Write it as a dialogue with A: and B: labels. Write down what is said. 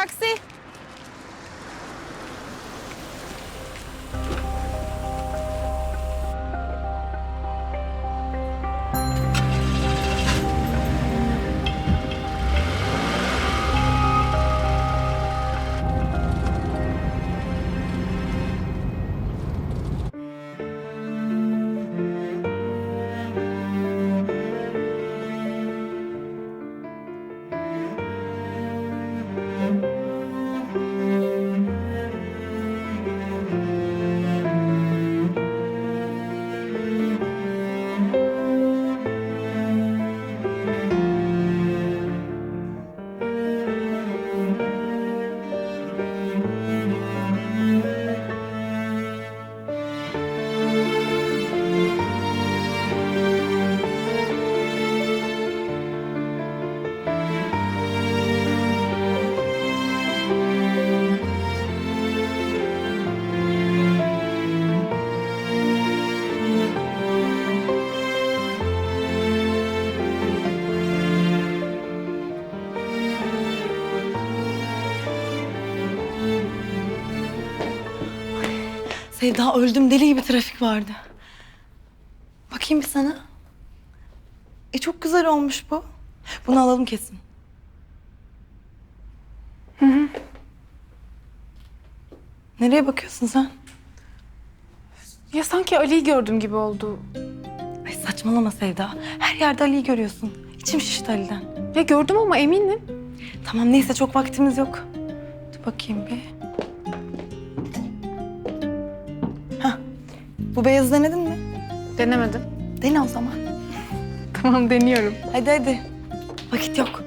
A: Taksi.
B: Sevda öldüm deli gibi trafik vardı. Bakayım bir sana. E çok güzel olmuş bu. Bunu alalım kesin. Nereye bakıyorsun sen?
A: Ya sanki Ali'yi gördüm gibi oldu.
B: Ay saçmalama Sevda. Her yerde Ali'yi görüyorsun. İçim şişti Ali'den.
A: Ya gördüm ama eminim.
B: Tamam neyse çok vaktimiz yok. Dur bakayım bir. Bu beyazı denedin mi?
A: Denemedim.
B: Dene o zaman.
A: Tamam deniyorum.
B: Hadi hadi. Vakit yok.